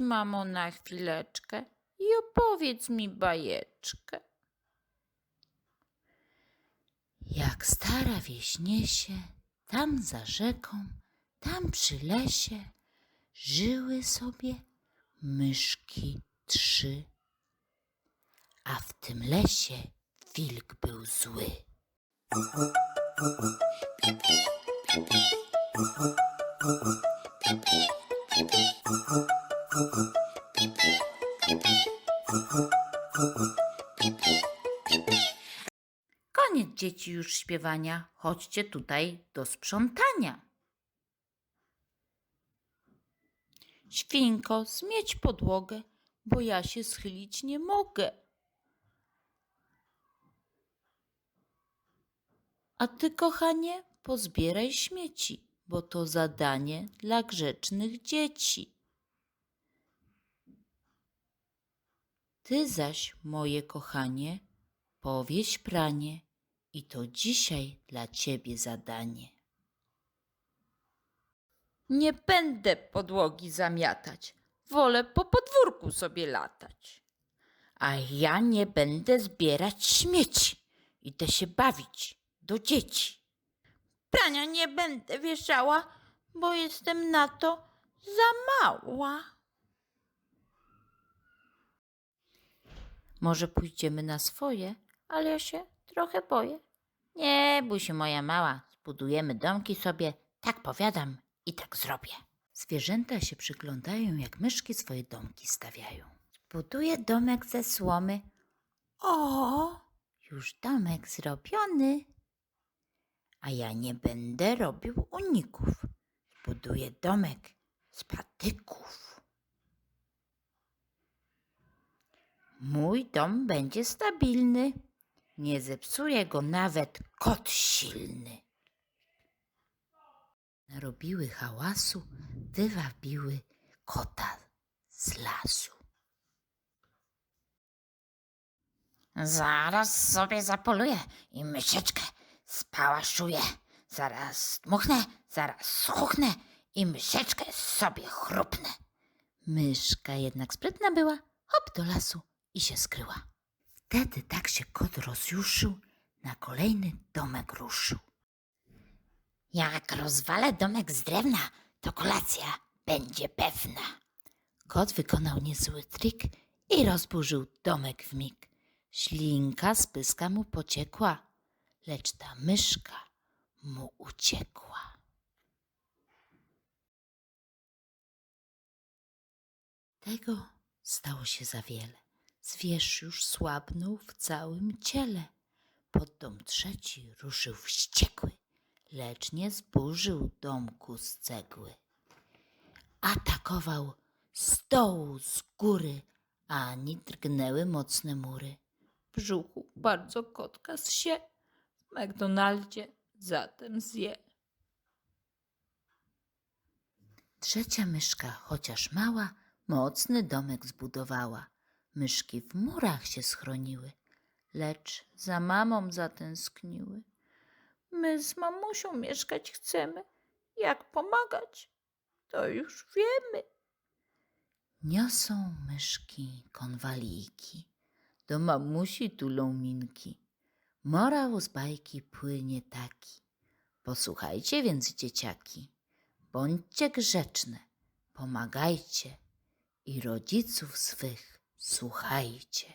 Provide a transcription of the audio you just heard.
Mamo, na chwileczkę i opowiedz mi bajeczkę. Jak stara wieś niesie, tam za rzeką, tam przy lesie, żyły sobie myszki trzy. A w tym lesie wilk był zły. Koniec dzieci już śpiewania. Chodźcie tutaj do sprzątania. Świnko, zmieć podłogę, bo ja się schylić nie mogę. A ty, kochanie, pozbieraj śmieci, bo to zadanie dla grzecznych dzieci. Ty zaś, moje kochanie, powieś pranie i to dzisiaj dla ciebie zadanie. Nie będę podłogi zamiatać, wolę po podwórku sobie latać. A ja nie będę zbierać śmieci, idę się bawić do dzieci. Prania nie będę wieszała, bo jestem na to za mała. Może pójdziemy na swoje, ale ja się trochę boję. Nie bój się, moja mała, zbudujemy domki sobie, tak powiadam i tak zrobię. Zwierzęta się przyglądają, jak myszki swoje domki stawiają. Zbuduję domek ze słomy. O, już domek zrobiony. A ja nie będę robił uników. Zbuduję domek z patyków. Mój dom będzie stabilny. Nie zepsuje go nawet kot silny. Narobiły hałasu, wywabiły kota z lasu. Zaraz sobie zapoluję i myszeczkę spałaszuję. Zaraz dmuchnę, zaraz schuchnę i myszeczkę sobie chrupnę. Myszka jednak sprytna była, hop do lasu i się skryła. Wtedy tak się kot rozjuszył, na kolejny domek ruszył. Jak rozwalę domek z drewna, to kolacja będzie pewna. Kot wykonał niezły trik i rozburzył domek w mig. Ślinka z pyska mu pociekła, lecz ta myszka mu uciekła. Tego stało się za wiele. Zwierz już słabnął w całym ciele. Pod dom trzeci ruszył wściekły, lecz nie zburzył domku z cegły. Atakował z dołu, z góry, ani drgnęły mocne mury. W brzuchu bardzo kotka zsie, w McDonaldzie zatem zje. Trzecia myszka, chociaż mała, mocny domek zbudowała. Myszki w murach się schroniły, lecz za mamą zatęskniły. My z mamusią mieszkać chcemy, jak pomagać, to już wiemy. Niosą myszki konwalijki, do mamusi tulą minki. Morał z bajki płynie taki. Posłuchajcie więc, dzieciaki, bądźcie grzeczne, pomagajcie i rodziców swych słuchajcie.